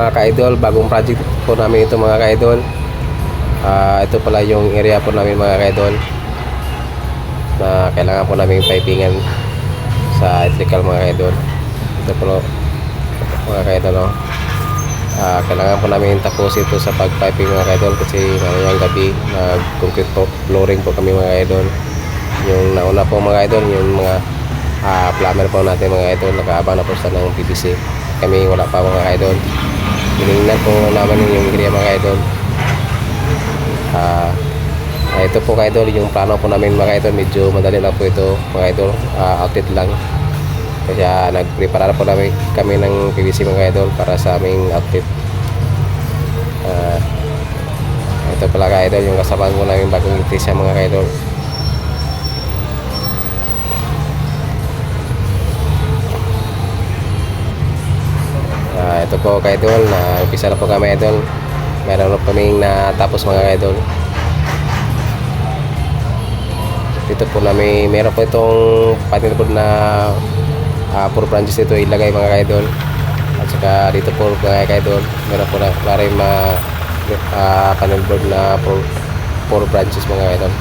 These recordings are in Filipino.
mga ka-idol, bagong project po namin ito mga ka-idol. Ah, ito pala yung area po namin mga ka-idol na kailangan po namin pipingan sa electrical mga ka-idol. Ito po mga ka-idol. No? Ah, kailangan po namin tapos ito sa pag-piping mga ka-idol kasi ngayong gabi nag-concrete po, flooring po kami mga ka-idol. Yung nauna po mga idol, yung mga ah, plumber po natin mga idol, nakaabang na po sa ng PVC. Kami wala pa mga idol. Tinignan po naman yung area mga idol. Ah, ito po mga idol, yung plano po namin mga idol, medyo madali lang po ito mga idol, ah, outlet lang. Kaya nagprepara po namin kami ng PVC mga idol para sa aming outlet. Ah, ito pala ka idol, yung kasama po namin bagong electrician mga idol. Ito po kay Idol, na umpisa na po kami Idol. Meron na kaming natapos mga Idol. Dito po namin, meron po itong panel board na uh, puro branches dito ilagay mga Idol. At saka dito po mga Idol, meron po na klaro yung mga ah, panel board na puro, puro branches mga Idol.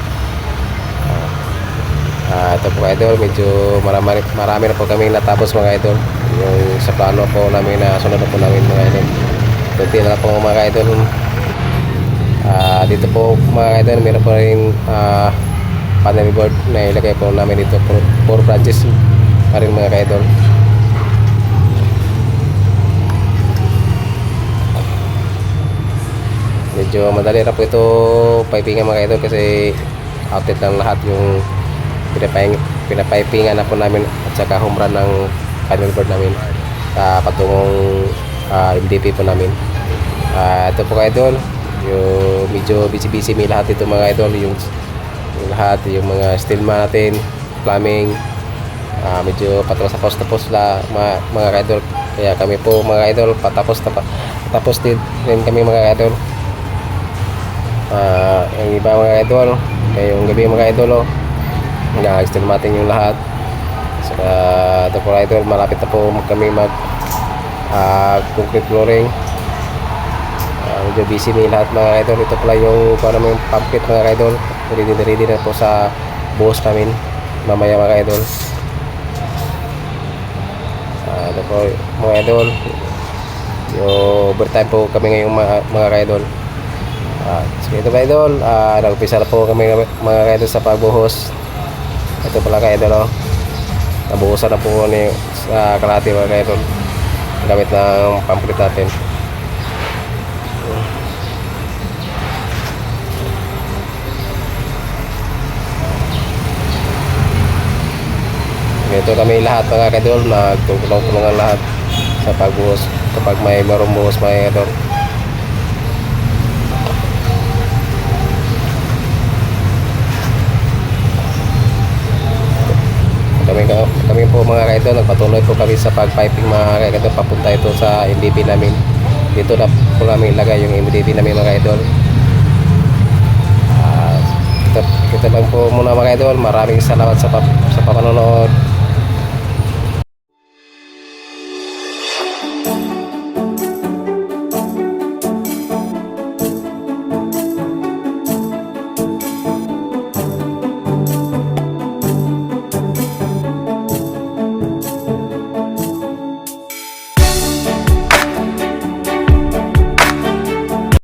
Ah, ito po idol, medyo marami, marami na po kami natapos mga idol. Yung sa plano po namin na sunod po namin mga idol. Kunti na po mga idol. Ah, dito po mga idol, meron po rin ah, panel board na ilagay po namin dito. Puro, puro branches pa rin mga idol. Medyo madali na po ito pipingan mga idol kasi outlet lang lahat yung pinapipingan na po namin at saka home ng panel board namin sa patungong ah, MDP po namin. Ah, ito po ka idol, yung medyo busy-busy may lahat ito mga idol, yung, yung lahat, yung mga stillman natin, plumbing, ah, medyo patapos-tapos la mga, mga idol. Kaya kami po mga idol, patapos na patapos din, din kami mga idol. Ah, yung iba mga idol, kaya yung gabi mga idol, oh, nag-extend natin yung lahat. Saka ito po idol, malapit na po kami mag ah, concrete flooring. Ah, medyo busy may lahat mga idol. Ito pala yung kung ano yung pamphlet mga idol. Ready na ready na po sa buhos namin mamaya mga idol. Ah, ito po mga idol. Yung overtime po kami ngayong mga, mga idol. Ah, so ito mga idol, ah, nag-umpisa na po kami mga idol sa pagbuhos. Ito pala kay idol, oh. Nabuhusan na po ni sa kalahati mga idol. Gamit ng pamphlet natin. Ito kami lahat mga kadol, nagtulong-tulungan lahat sa pagbuhos. Kapag may marong buhos mga kadol. Kami kami po mga kaidol nagpatuloy po kami sa pagpiping mga kaidol. Papunta ito sa MDP namin. Dito na po namin ilagay yung MDP namin mga kaidol. Ah, ito, ito lang po muna mga kaidol. Maraming salamat sa, sa panonood